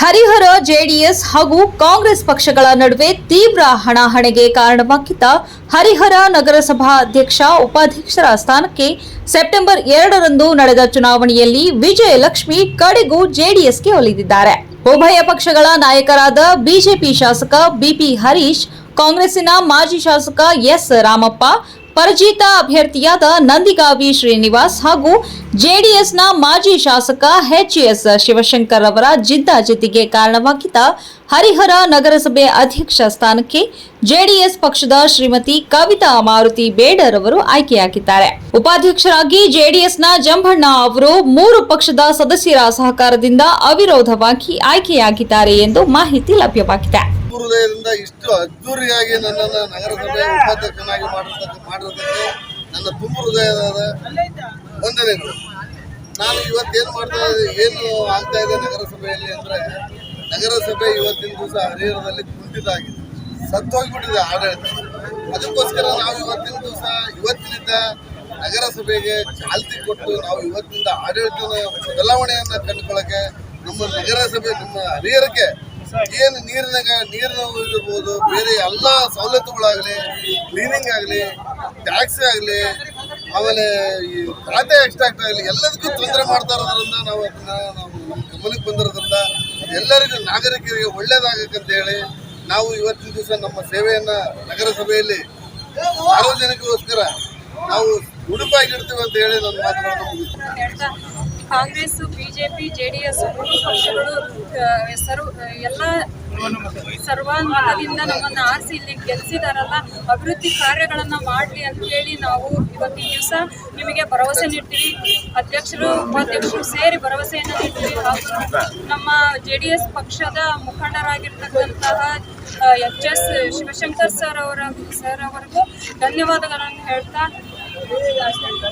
Harihara JDS ಹಾಗೂ ಕಾಂಗ್ರೆಸ್ ಪಕ್ಷಗಳ ನಡುವೆ ತೀವ್ರ ಹಣಾಹಣೆಗೆ ಕಾರಣವಾಗಿದ್ದ ಹರಿಹರ ನಗರಸಭಾ ಅಧ್ಯಕ್ಷ ಉಪಾಧ್ಯಕ್ಷರ ಸ್ಥಾನಕ್ಕೆ ಸೆಪ್ಟೆಂಬರ್ ಎರಡರಂದು ನಡೆದ ಚುನಾವಣೆಯಲ್ಲಿ ವಿಜಯಲಕ್ಷ್ಮಿ ಕಡೆಗೂ ಜೆಡಿಎಸ್ಗೆ ಒಲಿದಿದ್ದಾರೆ. ಉಭಯ ಪಕ್ಷಗಳ ನಾಯಕರಾದ ಬಿಜೆಪಿ ಶಾಸಕ ಬಿಪಿ ಹರೀಶ್, ಕಾಂಗ್ರೆಸ್ಸಿನ ಮಾಜಿ ಶಾಸಕ ಎಸ್ ರಾಮಪ್ಪ ಪರಾಜಿತ ಅಭ್ಯರ್ಥಿಯಾದ ನಂದಿಗಾವಿ ಶ್ರೀನಿವಾಸ್ ಹಾಗೂ ಜೆಡಿಎಸ್ನ ಮಾಜಿ ಶಾಸಕ ಎಚ್ಎಸ್ ಶಿವಶಂಕರ್ ಅವರ ಜಿದ್ದಾಜಿದ್ದಿಗೆ ಕಾರಣವಾಗಿದ್ದ ಹರಿಹರ ನಗರಸಭೆ ಅಧ್ಯಕ್ಷ ಸ್ಥಾನಕ್ಕೆ ಜೆಡಿಎಸ್ ಪಕ್ಷದ ಶ್ರೀಮತಿ ಕವಿತಾ ಮಾರುತಿ ಬೇಡರ್ ಅವರು ಆಯ್ಕೆಯಾಗಿದ್ದಾರೆ. ಉಪಾಧ್ಯಕ್ಷರಾಗಿ ಜೆಡಿಎಸ್ನ ಜಂಭಣ್ಣ ಅವರು ಮೂರು ಪಕ್ಷದ ಸದಸ್ಯರ ಸಹಕಾರದಿಂದ ಅವಿರೋಧವಾಗಿ ಆಯ್ಕೆಯಾಗಿದ್ದಾರೆ ಎಂದು ಮಾಹಿತಿ ಲಭ್ಯವಾಗಿದೆ. ಹೃದಯದಿಂದ ಇಷ್ಟು ಅದ್ದೂರಿಯಾಗಿ ನನ್ನನ್ನು ನಗರಸಭೆ ಉಪಾಧ್ಯಕ್ಷನಾಗಿ ಮಾಡಿರ್ತಕ್ಕ ನನ್ನ ತುಂಬ ಹೃದಯದ ವಂದನೆಗಳು. ನಾನು ಇವತ್ತೇನು ಮಾಡ್ತಾ ಏನು ಆಗ್ತಾ ಇದೆ ನಗರಸಭೆಯಲ್ಲಿ ಅಂದರೆ, ನಗರಸಭೆ ಇವತ್ತಿನ ದಿವಸ ಹರಿಹರದಲ್ಲಿ ಕುಂಠಿತ ಆಗಿದೆ. ಸತ್ತೋಗ್ಬಿಟ್ಟಿದೆ ಆಡಳಿತ. ಅದಕ್ಕೋಸ್ಕರ ನಾವು ಇವತ್ತಿನ ದಿವಸ, ಇವತ್ತಿನಿಂದ ನಗರಸಭೆಗೆ ಚಾಲ್ತಿ ಕೊಟ್ಟು ನಾವು ಇವತ್ತಿನಿಂದ ಆಡಳಿತದ ಬದಲಾವಣೆಯನ್ನು ಕಂಡುಕೊಳ್ಳೋಕೆ ನಮ್ಮ ನಗರಸಭೆ, ನಮ್ಮ ಹರಿಹರಕ್ಕೆ ಏನು ನೀರಿನಾಗ ನೀರಿನ ಇರ್ಬೋದು, ಬೇರೆ ಎಲ್ಲ ಸವಲತ್ತುಗಳಾಗಲಿ ಕ್ಲೀನಿಂಗ್ ಆಗಲಿ ಟ್ಯಾಕ್ಸಿ ಆಗಲಿ, ಆಮೇಲೆ ಈ ಖಾತೆ ಎಕ್ಸ್ಟ್ರಾಕ್ಟ್ ಆಗಲಿ, ಎಲ್ಲದಕ್ಕೂ ತೊಂದರೆ ಮಾಡ್ತಾ ಇರೋದ್ರಿಂದ ನಾವು ಅದನ್ನ ನಾವು ಗಮನಕ್ಕೆ ಬಂದಿರೋದ್ರಿಂದ ಎಲ್ಲರಿಗೂ ನಾಗರಿಕರಿಗೆ ಒಳ್ಳೇದಾಗಕ್ಕಂತ ಹೇಳಿ ನಾವು ಇವತ್ತಿನ ದಿವಸ ನಮ್ಮ ಸೇವೆಯನ್ನು ನಗರಸಭೆಯಲ್ಲಿ ಸಾರ್ವಜನಿಕಗೋಸ್ಕರ ನಾವು ಉಡುಪಾಗಿಡ್ತೀವಿ ಅಂತ ಹೇಳಿ ನನ್ನ ಮಾತುಗಳನ್ನು ಕಾಂಗ್ರೆಸ್ ಬಿಜೆಪಿ, ಜೆಡಿಎಸ್ ಮೂರು ಪಕ್ಷಗಳು ಸರ್ವ ಎಲ್ಲ ಸರ್ವಾನುಮತದಿಂದ ನಮ್ಮನ್ನು ಆರಿಸಿ ಇಲ್ಲಿ ಗೆಲ್ಲಿಸಿದಾರಲ್ಲ ಅಭಿವೃದ್ಧಿ ಕಾರ್ಯಗಳನ್ನು ಮಾಡಲಿ ಅಂತ ಹೇಳಿ ನಾವು ಇವತ್ತಿನ ದಿವಸ ನಿಮಗೆ ಭರವಸೆ ನೀಡ್ತೀವಿ. ಅಧ್ಯಕ್ಷರು, ಉಪಾಧ್ಯಕ್ಷರು ಸೇರಿ ಭರವಸೆಯನ್ನು ನೀಡ್ತೀವಿ. ನಮ್ಮ ಜೆ ಡಿ ಎಸ್ ಪಕ್ಷದ ಮುಖಂಡರಾಗಿರ್ತಕ್ಕಂತಹ ಎಚ್ ಎಸ್ ಶಿವಶಂಕರ್ ಸರ್ ಅವರ, ಸರ್ ಅವರಿಗೂ ಧನ್ಯವಾದಗಳನ್ನು ಹೇಳ್ತಾ